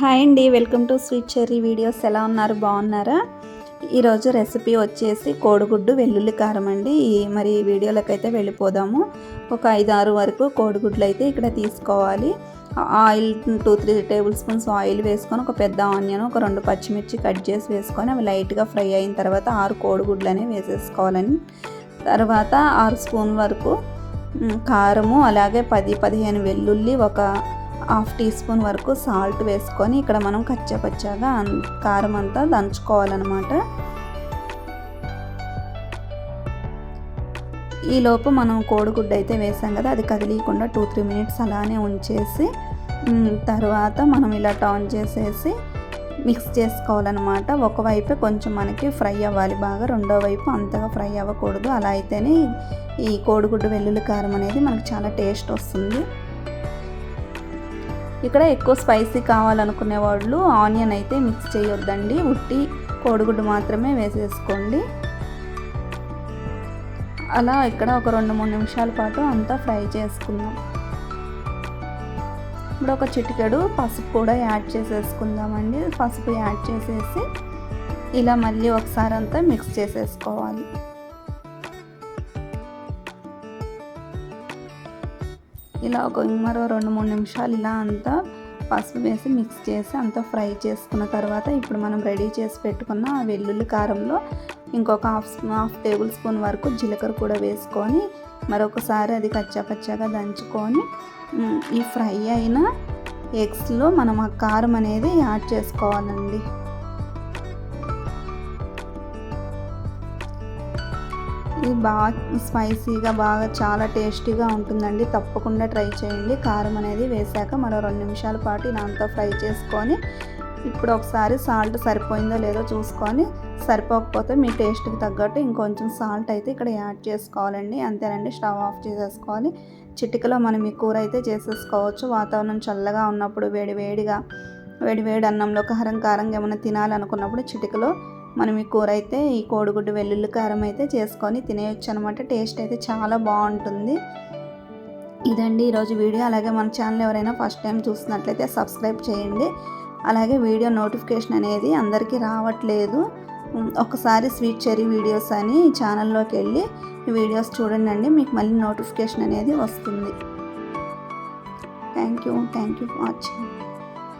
Hi అండి welcome to sweet cherry videos. ఎలా ఉన్నారు? బాగున్నారా? ఈరోజు రెసిపీ వచ్చేసి కోడిగుడ్డు వెల్లుల్లి కారం అండి. ఈ- మరి వీడియోలకైతే వెళ్ళిపోదాము. ఒక ఐదు ఆరు వరకు కోడిగుడ్లు అయితే ఇక్కడ తీసుకోవాలి. Oil two three tablespoons oil వేసుకొని ఒక పెద్ద ఆనియన్ ఒక రెండు పచ్చిమిర్చి కట్ చేసి వేసుకొని అవి లైట్గా ఫ్రై అయిన తర్వాత ఆరు కోడిగుడ్లు అనేవి వేసేసుకోవాలని. తర్వాత ఆరు స్పూన్ వరకు కారము అలాగే పది పదిహేను వెల్లుల్లి ఒక హాఫ్ టీ స్పూన్ వరకు సాల్ట్ వేసుకొని ఇక్కడ మనం కచ్చాపచ్చాగా కారం అంతా దంచుకోవాలన్నమాట. ఈలోపు మనం కోడిగుడ్డు అయితే వేసాం కదా అది కదిలీయకుండా టూ త్రీ మినిట్స్ అలానే ఉంచేసి తర్వాత మనం ఇలా టర్న్ చేసేసి మిక్స్ చేసుకోవాలన్నమాట. ఒకవైపే కొంచెం మనకి ఫ్రై అవ్వాలి బాగా రెండో వైపు అంతగా ఫ్రై అవ్వకూడదు. అలా అయితేనే ఈ కోడిగుడ్డు వెల్లుల్లి కారం అనేది మనకు చాలా టేస్ట్ వస్తుంది. ఇక్కడ ఎక్కువ స్పైసీ కావాలనుకునే వాళ్ళు ఆనియన్ అయితే మిక్స్ చేయొద్దండి. ఉట్టి కోడిగుడ్డు మాత్రమే వేసేసుకోండి. అలా ఇక్కడ ఒక రెండు మూడు నిమిషాల పాటు అంతా ఫ్రై చేసుకుందాం. ఇప్పుడు ఒక చిటికెడు పసుపు కూడా యాడ్ చేసేసుకుందామండి. పసుపు యాడ్ చేసేసి ఇలా మళ్ళీ ఒకసారి అంతా మిక్స్ చేసేసుకోవాలి. ఇలా ఒక మరో రెండు మూడు నిమిషాలు ఇలా అంతా పసుపు వేసి మిక్స్ చేసి అంతా ఫ్రై చేసుకున్న తర్వాత ఇప్పుడు మనం రెడీ చేసి పెట్టుకున్న ఆ వెల్లుల్లి కారంలో ఇంకొక half spoon half tablespoon వరకు జీలకర్ర కూడా వేసుకొని మరొకసారి అది కచ్చాపచ్చాగా దంచుకొని ఈ ఫ్రై అయిన ఎగ్స్లో మనం ఆ కారం అనేది యాడ్ చేసుకోవాలండి. ఇది బాగా స్పైసీగా బాగా చాలా టేస్టీగా ఉంటుందండి. తప్పకుండా ట్రై చేయండి. కారం అనేది వేసాక మరో రెండు నిమిషాల పాటు దాంతో ఫ్రై చేసుకొని ఇప్పుడు ఒకసారి సాల్ట్ సరిపోయిందో లేదో చూసుకొని సరిపోకపోతే మీ టేస్ట్కి తగ్గట్టు ఇంకొంచెం సాల్ట్ అయితే ఇక్కడ యాడ్ చేసుకోవాలండి. అంతేనండి స్టవ్ ఆఫ్ చేసేసుకోవాలి చిటికలో మనం ఈ కూర అయితే చేసేసుకోవచ్చు. వాతావరణం చల్లగా ఉన్నప్పుడు వేడి వేడిగా వేడి వేడి అన్నంలో కారం కారంగా ఏమైనా తినాలనుకున్నప్పుడు చిటికలో మనం ఈ కూర అయితే ఈ కోడిగుడ్డు వెల్లుల్లి కారం అయితే చేసుకొని తినేయచ్చు అనమాట టేస్ట్ అయితే చాలా బాగుంటుంది. ఇదండి ఈరోజు వీడియో. అలాగే మన ఛానల్ ఎవరైనా ఫస్ట్ టైం చూస్తున్నట్లయితే సబ్స్క్రైబ్ చేయండి. అలాగే వీడియో నోటిఫికేషన్ అనేది అందరికీ రావట్లేదు. ఒకసారి స్వీట్ చెరీ వీడియోస్ అని ఛానల్లోకి వెళ్ళి వీడియోస్ చూడండి అండి. మీకు మళ్ళీ నోటిఫికేషన్ అనేది వస్తుంది. Thank you. Thank you for watching.